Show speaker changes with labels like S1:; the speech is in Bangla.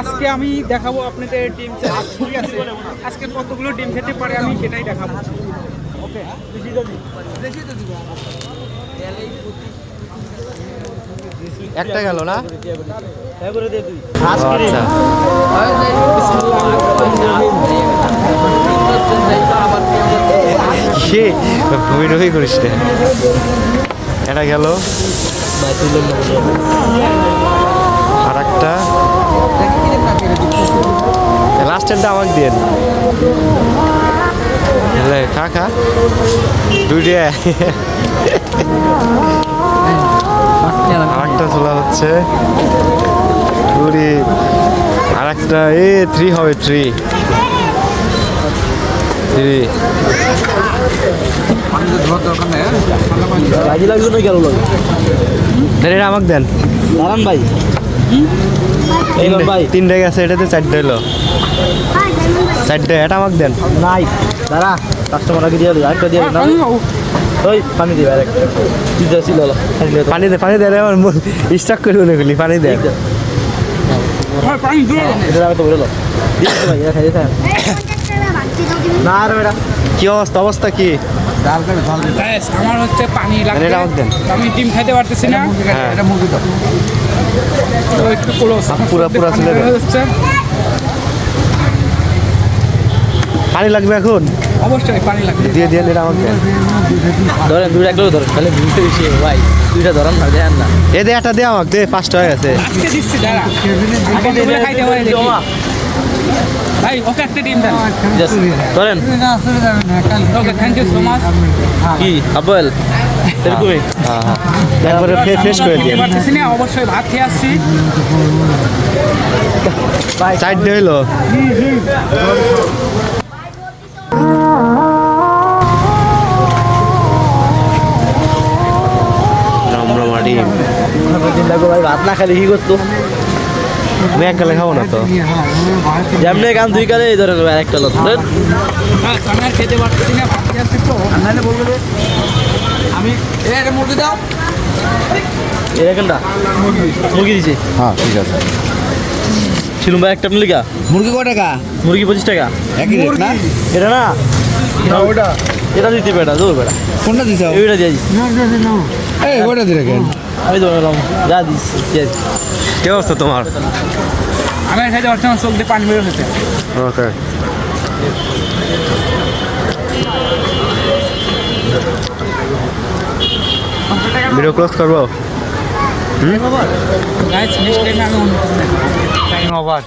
S1: আজকে আমি দেখাবো আপনাদের ডিম ঠিক আছে? আজকে কতগুলো ডিম খেতে পারে আমি সেটাই দেখাবো। ওকে?
S2: একটা গেল না?
S3: আচ্ছা।
S2: ভূমি রবি করিস রে। এটা গেল। একটা। লাস্টেরটা আমাকে দিন লে, খা খা। দুইটা আর তোলা হচ্ছে। পুরি আর একটা এ থ্রি হবে থ্রি থ্রি আমাকে দেন।
S3: দাঁড়ান ভাই।
S2: তিনটে গেছে এটাতে চারটে হলো চারটে এটা আমাকে দেন
S3: নাই দাঁড়া কাস্টমার আগে দিয়ে দেবে আরেকটা দিয়ে না ওই পানি দিবে আরেকটা দিতে ছিল
S2: পানি দে পানি দে রে, আমার স্টাক করে মনে করলি পানি দে
S1: পানি দিও
S3: এটা আমি তো বলে লো দিতে ভাই এটা খাইতে থাক না রে বেটা
S2: কি অবস্থা অবস্থা কি
S1: আমার হচ্ছে পানি লাগবে। আমি ডিম খাইতে পারতেছি না। তো। একটু ক্লোজ
S2: পুরা- পুরা ছেলে দেন। পানি লাগবে এখন?
S1: অবশ্যই পানি লাগবে।
S2: দিয়ে আমাকে।
S3: ধরেন দুইটা একটু ধরেন তাহলে বেশি ভাই দুইটা ধরেন না দেন না।
S2: এ দে একটা দে আমাকে দে পাঁচটা হয়ে গেছে।
S1: আজকে দিচ্ছি দাঁড়া। খাইতে পারে দেখি। ভাই ওকে একটা ডিম দেন।
S3: ধরেন।
S1: Okay thank you so much
S3: কি? আব্বাল এরকমই
S2: হ্যাঁ হ্যাঁ। ফ্রেশ করে দিয়ে।
S1: পারতেছি না অবশ্যই ভাত খেয়ে আসছি।
S2: চারটে হইল।
S3: ভাই ভাত না খালি কি করতো?
S2: আমি এক গালে খাব না তো।
S3: যেমনি কাম দুই কালে এই ধরেন ভাই একটা লোক
S1: হ্যাঁ খেতে পারতেছি না
S3: আমি মুরগি দাও এরকমটা মুরগি দিছে।
S2: হ্যাঁ ঠিক আছে।
S3: ছিলুম ভাই একটা মিলিকা।
S4: মুরগি কয় টাকা?
S3: মুরগি পঁচিশ টাকা।
S4: একই রেট না?
S3: এটা না?
S4: ওটা
S3: এটা দিতে বেটা দৌড় বেটা।
S4: কোনটা দিছ
S3: এইটা দিয়ে দিস।
S4: এই ওটা দিলে কেন?
S3: আমি তো বললাম যা দিস দিয়ে
S2: কি অবস্থা তোমার?
S1: আমি খাইতে পারছি না চোখ দিয়ে পানি বের হচ্ছে
S2: ওকে। ভিডিও ক্লোজ করব?
S1: গাইস নেক্সট টাইমে আমি অন্য
S2: টাইম ওভার